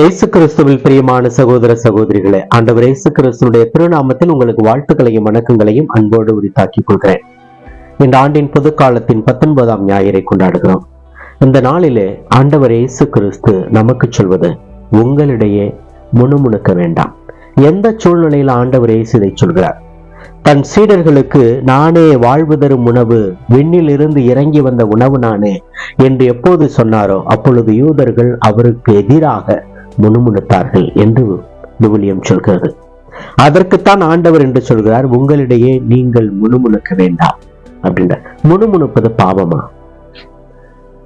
இயேசு கிறிஸ்துவில் பிரியமான சகோதர சகோதரிகளே ஆண்டவர் இயேசு கிறிஸ்துடைய திருநாமத்தில் உங்களுக்கு வாழ்த்துக்களையும் வணக்கங்களையும் அன்போடு உரித்தாக்கிக் கொள்கிறேன். இந்த ஆண்டின் பொதுக்காலத்தின் பத்தொன்பதாம் ஞாயிறை கொண்டாடுகிறோம். இந்த நாளிலே ஆண்டவர் இயேசு கிறிஸ்து நமக்கு சொல்வது உங்களிடையே முணுமுணுக்க வேண்டாம். எந்த சூழ்நிலையில் ஆண்டவர் இயேசு இதை சொல்கிறார்? தன் சீடர்களுக்கு நானே வாழ்வு தரும் உணவு விண்ணில் இருந்து இறங்கி வந்த உணவு நானே என்று எப்போது சொன்னாரோ அப்பொழுது யூதர்கள் அவருக்கு எதிராக முணுமுணுத்தார்கள் என்று விவிலியம் சொல்கிறது. அதற்குத்தான் ஆண்டவர் என்று சொல்கிறார் உங்களிடையே நீங்கள் முணுமுணுக்க வேண்டாம் அப்படின்ற முணுமுணுப்பது பாவமா?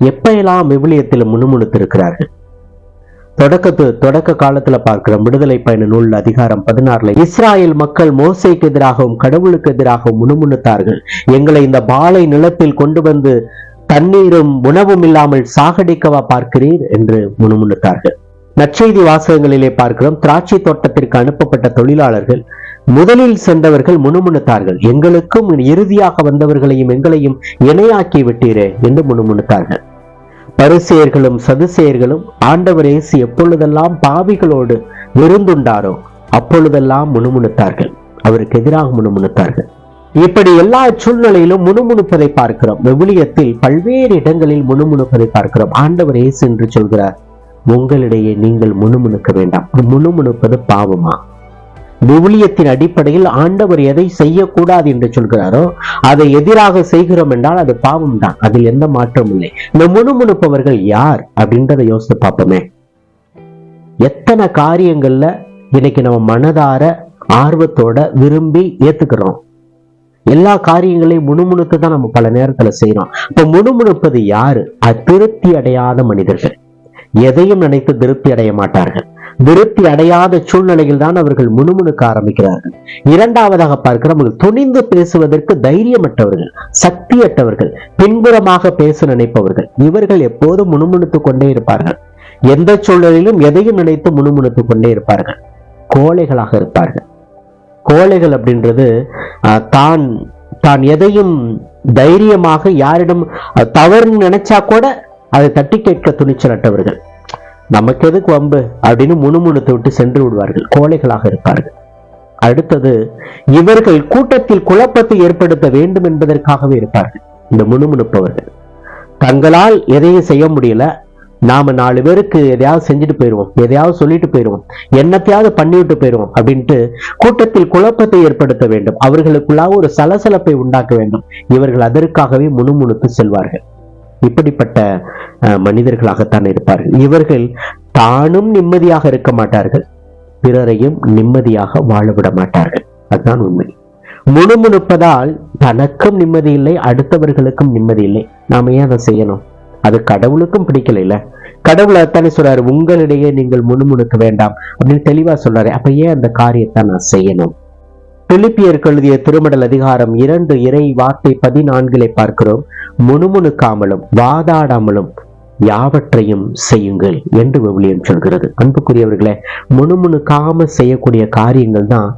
எப்பெல்லாம் விவிலியத்தில் முணுமுணுத்திருக்கிறார்கள்? தொடக்கத்து தொடக்க காலத்துல பார்க்கிற விடுதலை பயண நூல் அதிகாரம் பதினாறுல இஸ்ராயல் மக்கள் மோசைக்கு எதிராகவும் கடவுளுக்கு எதிராகவும் முணுமுணுத்தார்கள். எங்களை இந்த பாலை நிலத்தில் கொண்டு வந்து தண்ணீரும் உணவும் இல்லாமல் சாகடிக்கவா பார்க்கிறீர்? என்று முணுமுணுத்தார்கள். நற்செய்தி வாசகங்களிலே பார்க்கிறோம். திராட்சை தோட்டத்திற்கு அனுப்பப்பட்ட தொழிலாளர்கள் முதலில் சென்றவர்கள் முணுமுணுத்தார்கள். எங்களுக்கும் இறுதியாக வந்தவர்களையும் எங்களையும் இணையாக்கி விட்டீரே என்று முணுமுணுத்தார்கள். பரிசெயர்களும் சதுசேயர்களும் ஆண்டவர் இயேசு எப்பொழுதெல்லாம் பாவிகளோடு விருந்துண்டாரோ அப்பொழுதெல்லாம் முணுமுணுத்தார்கள். அவருக்கு எதிராக முணுமுணுத்தார்கள். இப்படி எல்லா சூழ்நிலையிலும் முணுமுணுப்பதை பார்க்கிறோம். விவிலியத்தில் பல்வேறு இடங்களில் முணுமுணுப்பதை பார்க்கிறோம். ஆண்டவர் இயேசு என்று சொல்கிறார். உங்களிடையே நீங்கள் முணுமுணுக்க வேண்டாம். முணுமுணுப்பது பாவமா? விவிலியத்தின் அடிப்படையில் ஆண்டவர் எதை செய்யக்கூடாது என்று சொல்கிறாரோ அதை எதிராக செய்கிறோம் என்றால் அது பாவம் தான் அதில் எந்த மாற்றமும் இல்லை. இந்த முணுமுணுப்பவர்கள் யார் அப்படின்றத யோசித்து பார்ப்போமே. எத்தனை காரியங்கள்ல இன்னைக்கு நம்ம மனதார ஆர்வத்தோட விரும்பி ஏத்துக்கிறோம். எல்லா காரியங்களையும் முணுமுணுத்து தான் நம்ம பல நேரத்துல செய்யறோம் இப்ப முணுமுணுப்பது யாரு? அதிருப்தி அடையாத மனிதர்கள். எதையும் நினைத்து திருப்தி அடைய மாட்டார்கள். திருப்தி அடையாத சூழ்நிலையில் தான் அவர்கள் முணுமுணுக்க ஆரம்பிக்கிறார்கள். இரண்டாவதாக பார்க்கிறவர்கள் துணிந்து பேசுவதற்கு தைரியமற்றவர்கள் சக்தியற்றவர்கள் பின்புறமாக பேச நினைப்பவர்கள். இவர்கள் எப்போதும் முணுமுணுத்துக் கொண்டே இருப்பார்கள். எந்த சூழ்நிலையிலும் எதையும் நினைத்து முணுமுணுத்துக் கொண்டே இருப்பார்கள். கோழைகளாக இருப்பார்கள். கோழைகள் அப்படின்றது தான் தான் எதையும் தைரியமாக யாரிடம் தவறுன்னு நினைச்சா கூட அதை தட்டி கேட்க துணிச்சலற்றவர்கள். நமக்கு எதுக்கு வம்பு அப்படின்னு முணுமுணுத்து விட்டு சென்று விடுவார்கள். கோழைகளாக இருப்பார்கள். அடுத்தது இவர்கள் கூட்டத்தில் குழப்பத்தை ஏற்படுத்த வேண்டும் என்பதற்காகவே இருப்பார்கள். இந்த முணுமுணுப்பவர்கள். தங்களால் எதையும் செய்ய முடியல. நாம நாலு பேருக்கு எதையாவது செஞ்சுட்டு போயிடுவோம் எதையாவது சொல்லிட்டு போயிடுவோம் என்னத்தையாவது பண்ணிவிட்டு போயிடுவோம் அப்படின்ட்டு கூட்டத்தில் குழப்பத்தை ஏற்படுத்த வேண்டும். அவர்களுக்குள்ளாக ஒரு சலசலப்பை உண்டாக்க வேண்டும். இவர்கள் அதற்காகவே முணுமுணுத்து செல்வார்கள். இப்படிப்பட்ட மனிதர்களாகத்தான் இருப்பார்கள். இவர்கள் தானும் நிம்மதியாக இருக்க மாட்டார்கள் பிறரையும் நிம்மதியாக வாழவிட மாட்டார்கள். அதுதான் உண்மை. முணுமுணுப்பதால் தனக்கும் நிம்மதி இல்லை அடுத்தவர்களுக்கும் நிம்மதி இல்லை. நாம ஏன் அதை செய்யணும்? அது கடவுளுக்கும் பிடிக்கல இல்ல? கடவுள் அத்தானே சொல்றாரு உங்களிடையே நீங்கள் முணுமுணுக்க வேண்டாம் அப்படின்னு தெளிவா சொல்றாரு. அப்ப ஏன் அந்த காரியத்தை நான் செய்யணும்? பிலிப்பியருக்கு எழுதிய திருமடல் அதிகாரம் இரண்டு இறை வார்த்தை பதினான்கிலே பார்க்கிறோம். முணுமுணுக்காமலும் வாதாடாமலும் யாவற்றையும் செய்யுங்கள் என்று விவிலியம் சொல்கிறது. அன்புக்குரியவர்களே முணுமுணுக்காம செய்யக்கூடிய காரியங்கள் தான்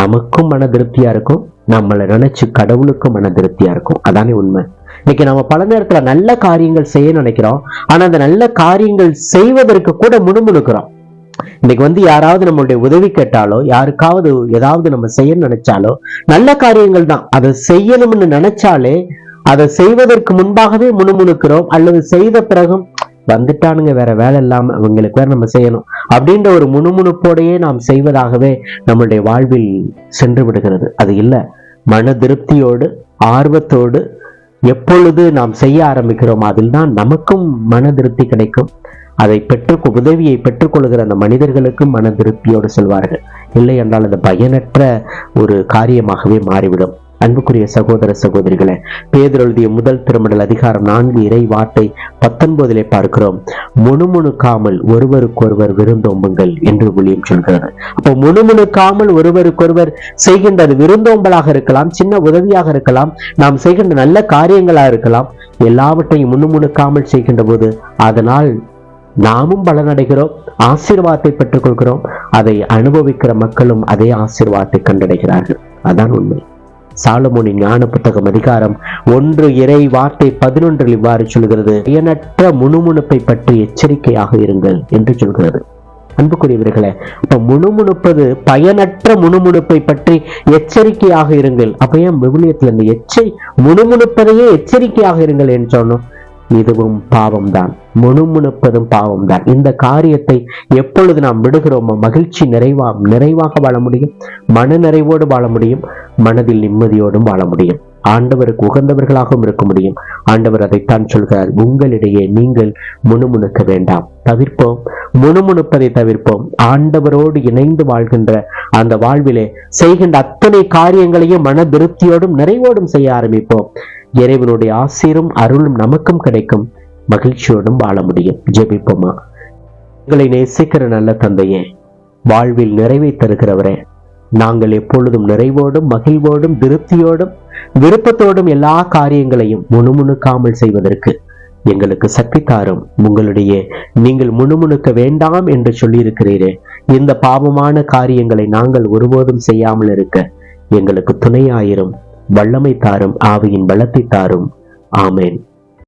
நமக்கும் மன திருப்தியா இருக்கும் நம்மளை நினைச்சு கடவுளுக்கும் மன திருப்தியா இருக்கும். அதானே உண்மை. இன்னைக்கு நம்ம பல நேரத்துல நல்ல காரியங்கள் செய்ய நினைக்கிறோம். ஆனா அந்த நல்ல காரியங்கள் செய்வதற்கு கூட முணுமுணுக்கிறோம். இன்னைக்கு வந்து யாராவது நம்மளுடைய உதவி கேட்டாலோ யாருக்காவது ஏதாவது நம்ம செய்ய நினைச்சாலோ நல்ல காரியங்கள் தான். அதை செய்யணும்னு நினைச்சாலே அதை செய்வதற்கு முன்பாகவே முணுமுணுக்கிறோம். அல்லது செய்த பிறகும் வந்துட்டானுங்க வேற வேலை இல்லாம அவங்களுக்கு வேற நம்ம செய்யணும். அப்படின்ற ஒரு முணுமுணுப்போடையே நாம் செய்வதாகவே நம்மளுடைய வாழ்வில் சென்று விடுகிறது. அது இல்ல. மன திருப்தியோடு ஆர்வத்தோடு எப்பொழுது நாம் செய்ய ஆரம்பிக்கிறோம் அதில் தான் நமக்கும் மன திருப்தி கிடைக்கும். அதை பெற்று உதவியை பெற்றுக்கொள்கிற அந்த மனிதர்களுக்கும் மன திருப்தியோடு செல்வார்கள். இல்லை என்றால் அது பயனற்ற ஒரு காரியமாகவே மாறிவிடும். அன்புக்குரிய சகோதர சகோதரிகளே பேதர் எழுதிய முதல் திருமடல் அதிகாரம் நான்கு இறை வார்த்தை பத்தொன்பதிலே பார்க்கிறோம். முணுமுணுக்காமல் ஒருவருக்கொருவர் விருந்தோம்புங்கள் என்று விளியம் சொல்கிறது. அப்போ முணுமுணுக்காமல் ஒருவருக்கொருவர் செய்கின்ற அது விருந்தோம்பலாக இருக்கலாம் சின்ன உதவியாக இருக்கலாம் நாம் செய்கின்ற நல்ல காரியங்களா இருக்கலாம் எல்லாவற்றையும் முணுமுணுக்காமல் செய்கின்ற போது அதனால் நாமும் பலனடைகிறோம் ஆசீர்வாதத்தை பெற்றுக்கொள்கிறோம். அதை அனுபவிக்கிற மக்களும் அதே ஆசீர்வாதத்தை கண்டடைகிறார்கள். அதான் உண்மை. சாலமோனின் ஞான புத்தகம் அதிகாரம் ஒன்று இறை வார்த்தை பதினொன்றில் இவ்வாறு சொல்கிறது பயனற்ற முணுமுணுப்பை பற்றி எச்சரிக்கையாக இருங்கள் என்று சொல்கிறது. அன்புக்குரியவர்களே இப்ப முணுமுணுப்பது பயனற்ற முணுமுணுப்பை பற்றி எச்சரிக்கையாக இருங்கள். அப்ப ஏன் விவிலியத்துல இந்த எச்சை முணுமுணுப்பதையே எச்சரிக்கையாக இருங்கள் என்று சொன்னோம். இதுவும் பாவம்தான். முணுமுணுப்பதும் பாவம்தான். இந்த காரியத்தை எப்பொழுது நாம் விடுகிறோமோ மகிழ்ச்சி நிறைவா நிறைவாக வாழ முடியும். மன நிறைவோடு வாழ முடியும். மனதில் நிம்மதியோடும் வாழ முடியும். ஆண்டவருக்கு உகந்தவர்களாகவும் இருக்க முடியும். ஆண்டவர் அதைத்தான் சொல்கிறார். உங்களிடையே நீங்கள் முணுமுணுக்க வேண்டாம். தவிர்ப்போம். முணுமுணுப்பதை தவிர்ப்போம். ஆண்டவரோடு இணைந்து வாழ்கின்ற அந்த வாழ்விலே செய்கின்ற அத்தனை காரியங்களையும் மன திருப்தியோடும் நிறைவோடும் செய்ய ஆரம்பிப்போம். இறைவனுடைய ஆசீரும் அருளும் நமக்கும் கிடைக்கும். மகிழ்ச்சியோடும் வாழ முடியும். ஜெபிப்போமா? உங்களை நேசிக்கிற நல்ல தந்தையே வாழ்வில் நிறைவை தருகிறவரே நாங்கள் எப்பொழுதும் நிறைவோடும் மகிழ்வோடும் திருப்தியோடும் விருப்பத்தோடும் எல்லா காரியங்களையும் முணுமுணுக்காமல் செய்வதற்கு எங்களுக்கு சக்தி தாரும். உங்களுடைய நீங்கள் முணுமுணுக்க வேண்டாம் என்று சொல்லியிருக்கிறீரே இந்த பாவமான காரியங்களை நாங்கள் ஒருபோதும் செய்யாமல் இருக்க எங்களுக்கு துணையாயிரும். வல்லமை தாரும் ஆவியின் பலத்தை தாரும். ஆமேன்.